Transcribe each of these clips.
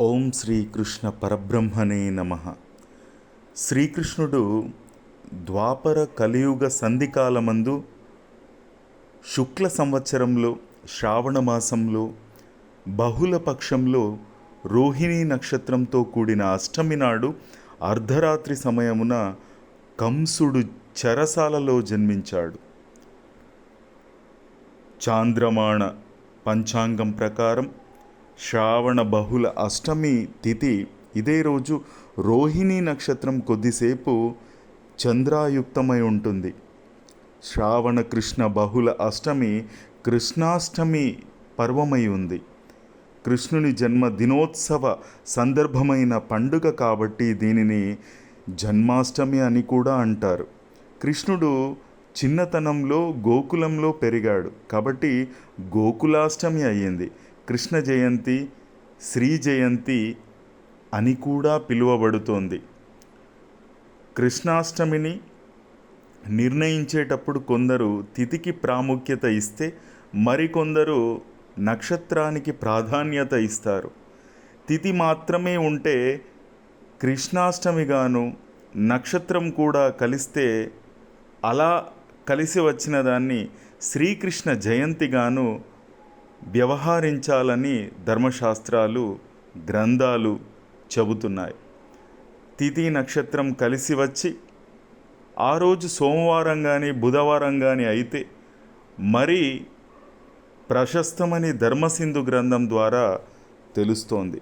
ఓం శ్రీకృష్ణ పరబ్రహ్మణే నమ. శ్రీకృష్ణుడు ద్వాపర కలియుగ సంధికాలమందు శుక్ల సంవత్సరంలో శ్రావణ మాసంలో బహుళ పక్షంలో రోహిణీ నక్షత్రంతో కూడిన అష్టమి నాడు అర్ధరాత్రి సమయమున కంసుడు చెరసాలలో జన్మించాడు. చాంద్రమాణ పంచాంగం ప్రకారం శ్రావణ బహుళ అష్టమి తిథి. ఇదే రోజు రోహిణీ నక్షత్రం కొద్దిసేపు చంద్రాయుక్తమై ఉంటుంది. శ్రావణ కృష్ణ బహుళ అష్టమి కృష్ణాష్టమి పర్వమై ఉంది. కృష్ణుని జన్మ దినోత్సవ సందర్భమైన పండుగ కాబట్టి దీనిని జన్మాష్టమి అని కూడా అంటారు. కృష్ణుడు చిన్నతనంలో గోకులంలో పెరిగాడు. కాబట్టి గోకులాష్టమి అయ్యింది. కృష్ణ జయంతి శ్రీ జయంతి అని కూడా పిలువబడుతోంది. కృష్ణాష్టమిని నిర్ణయించేటప్పుడు కొందరు తిథికి ప్రాముఖ్యత ఇస్తే మరికొందరు నక్షత్రానికి ప్రాధాన్యత ఇస్తారు. తిథి మాత్రమే ఉంటే కృష్ణాష్టమిగాను నక్షత్రం కూడా కలిస్తే అలా కలిసి వచ్చిన దాన్ని శ్రీకృష్ణ జయంతిగాను వ్యవహరించాలని ధర్మశాస్త్రాలు గ్రంథాలు చెబుతున్నాయి. తిథి నక్షత్రం కలిసి వచ్చి ఆ రోజు సోమవారం కానీ బుధవారం కానీ అయితే మరి ప్రశస్తమని ధర్మసింధు గ్రంథం ద్వారా తెలుస్తోంది.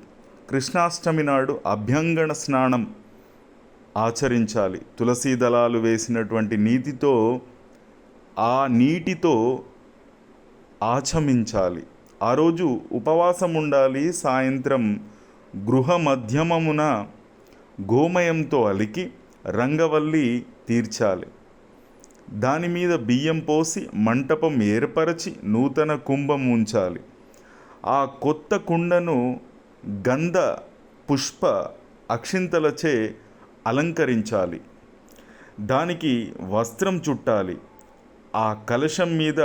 కృష్ణాష్టమి నాడు అభ్యంగణ స్నానం ఆచరించాలి. తులసీ దళాలు వేసినటువంటి నీతితో ఆ నీటితో ఆచమించాలి. ఆ రోజు ఉపవాసం ఉండాలి సాయంత్రం గృహ మధ్యమమున గోమయంతో అలికి రంగవల్లి తీర్చాలి. దాని మీద బియ్యం పోసి మంటపం ఏర్పరచి నూతన కుంభం ఉంచాలి. ఆ కొత్త కుండను గంధ పుష్ప అక్షింతలచే అలంకరించాలి. దానికి వస్త్రం చుట్టాలి. ఆ కలశం మీద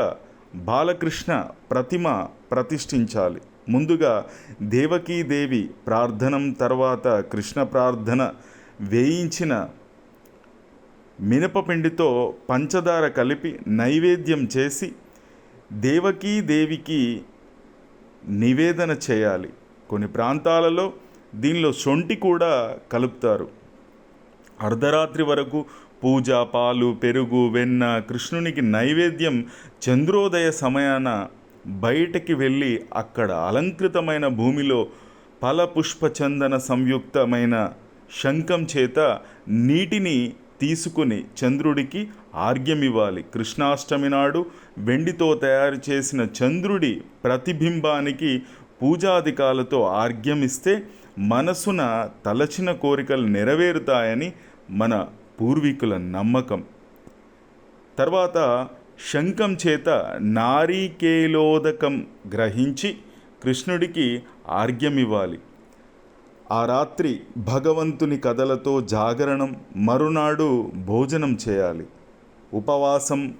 బాలకృష్ణ ప్రతిమ ప్రతిష్ఠించాలి. ముందుగా దేవకీదేవి ప్రార్థనం తర్వాత కృష్ణ ప్రార్థన వేయించిన మినపపిండితో పంచదార కలిపి నైవేద్యం చేసి దేవకీ దేవికి నివేదన చేయాలి. కొన్ని ప్రాంతాలలో దీనిలో శొంఠి కూడా కలుపుతారు. అర్ధరాత్రి వరకు పూజ పాలు పెరుగు వెన్న కృష్ణునికి నైవేద్యం చంద్రోదయ సమయాన బయటికి వెళ్ళి అక్కడ అలంకృతమైన భూమిలో ఫలపుష్పచందన సంయుక్తమైన శంఖం చేత నీటిని తీసుకుని చంద్రుడికి ఆర్ఘ్యమివ్వాలి. కృష్ణాష్టమి నాడు వెండితో తయారు చేసిన చంద్రుడి ప్రతిబింబానికి పూజాధికాలతో ఆర్ఘ్యమిస్తే మనసున తలచిన కోరికలు నెరవేరుతాయని మన పూర్వీకుల నమ్మకం. తర్వాత శంఖం చేత నారీకేలోదకం గ్రహించి కృష్ణుడికి ఆర్ఘ్యమివ్వాలి. ఆ రాత్రి భగవంతుని కథలతో జాగరణం మరునాడు భోజనం చేయాలి. ఉపవాసం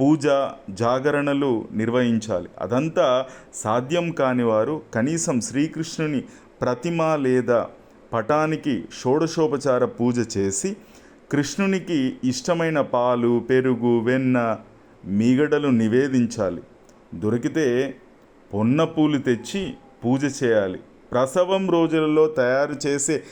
పూజ జాగరణలు నిర్వహించాలి. అదంతా సాధ్యం కాని వారు కనీసం శ్రీకృష్ణుని ప్రతిమ లేదా పటానికి షోడశోపచార పూజ చేసి కృష్ణునికి ఇష్టమైన పాలు పెరుగు వెన్న మీగడలు నివేదించాలి. దొరికితే పొన్న పూలు తెచ్చి పూజ చేయాలి. ప్రసవం రోజులలో తయారు చేసే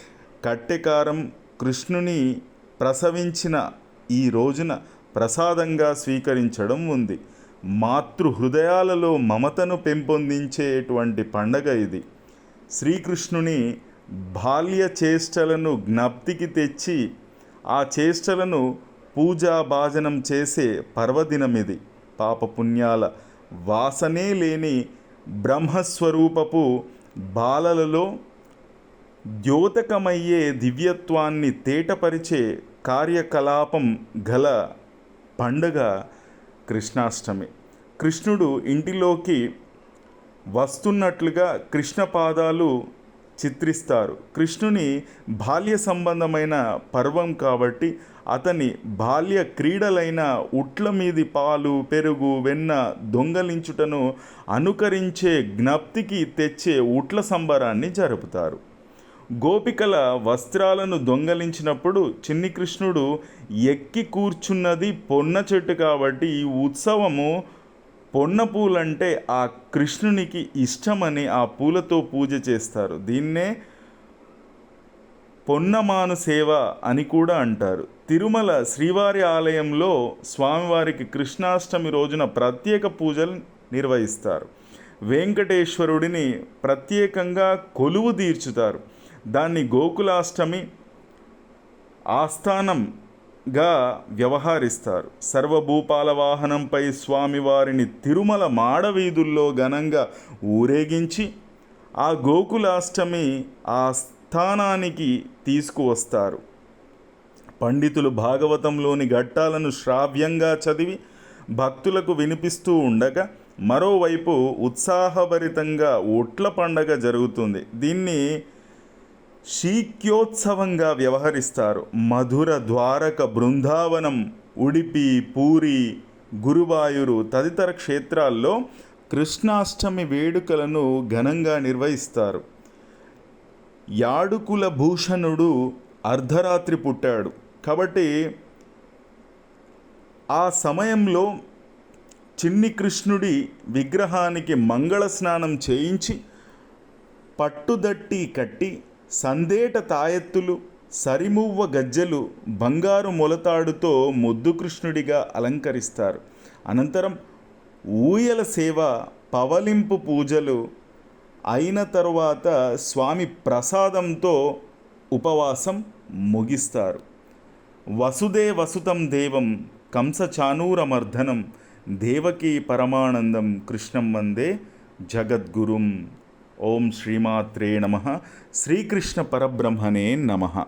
కట్టెకారం కృష్ణుని ప్రసవించిన ఈ రోజున ప్రసాదంగా స్వీకరించడం ఉంది. మాతృ హృదయాలలో మమతను పెంపొందించేటువంటి పండగ ఇది. శ్రీకృష్ణుని బాల్య చేష్టలను జ్ఞప్తికి తెచ్చి ఆ చేష్టలను పూజా భాజనం చేసే పర్వదినమిది. పాపపుణ్యాల వాసనే లేని బ్రహ్మస్వరూపపు బాలలలో ద్యోతకమయ్యే దివ్యత్వాన్ని తేటపరిచే కార్యకలాపం గల పండుగ కృష్ణాష్టమి. కృష్ణుడు ఇంటిలోకి వస్తున్నట్లుగా కృష్ణ పాదాలు చిత్రిస్తారు. కృష్ణుని బాల్య సంబంధమైన పర్వం కాబట్టి అతని బాల్య క్రీడలైన ఉట్ల మీది పాలు పెరుగు వెన్న దొంగలించుటను అనుకరించే జ్ఞప్తికి తెచ్చే ఉట్ల సంబరాన్ని జరుపుతారు. గోపికల వస్త్రాలను దొంగలించినప్పుడు చిన్ని కృష్ణుడు ఎక్కి కూర్చున్నది పొన్న చెట్టు కాబట్టి ఈ ఉత్సవము పొన్న పూలంటే ఆ కృష్ణునికి ఇష్టమని ఆ పూలతో పూజ చేస్తారు. దీన్నే పొన్నమాను సేవ అని కూడా అంటారు. తిరుమల శ్రీవారి ఆలయంలో స్వామివారికి కృష్ణాష్టమి రోజున ప్రత్యేక పూజలు నిర్వహిస్తారు. వెంకటేశ్వరుడిని ప్రత్యేకంగా కొలువు తీర్చుతారు. దాన్ని గోకులాష్టమి ఆస్థానం గా వ్యవహరిస్తారు. సర్వభూపాల వాహనంపై స్వామివారిని తిరుమల మాడవీధుల్లో ఘనంగా ఊరేగించి ఆ గోకులాష్టమి ఆ స్థానానికి తీసుకువస్తారు. పండితులు భాగవతంలోని ఘట్టాలను శ్రావ్యంగా చదివి భక్తులకు వినిపిస్తూ ఉండగా మరోవైపు ఉత్సాహభరితంగా ఒట్ల పండగ జరుగుతుంది. దీన్ని శీక్యోత్సవంగా వ్యవహరిస్తారు. మధుర ద్వారక బృందావనం ఉడిపి పూరి గురువాయూరు తదితర క్షేత్రాల్లో కృష్ణాష్టమి వేడుకలను ఘనంగా నిర్వహిస్తారు. యాడుకుల భూషణుడు అర్ధరాత్రి పుట్టాడు. కాబట్టి ఆ సమయంలో చిన్ని కృష్ణుడి విగ్రహానికి మంగళ స్నానం చేయించి పట్టుదట్టి కట్టి సందేట తాయెత్తులు సరిమువ్వ గజ్జెలు బంగారు మొలతాడుతో ముద్దుకృష్ణుడిగా అలంకరిస్తారు. అనంతరం ఊయల సేవ పవలింపు పూజలు అయిన తరువాత స్వామి ప్రసాదంతో ఉపవాసం ముగిస్తారు. వసుదే వసుతం దేవం కంస చానూరమర్ధనం దేవకీ పరమానందం కృష్ణం వందే జగద్గురుం. ఓం శ్రీమాత్రే నమ. శ్రీకృష్ణ పరబ్రహ్మణే నమ.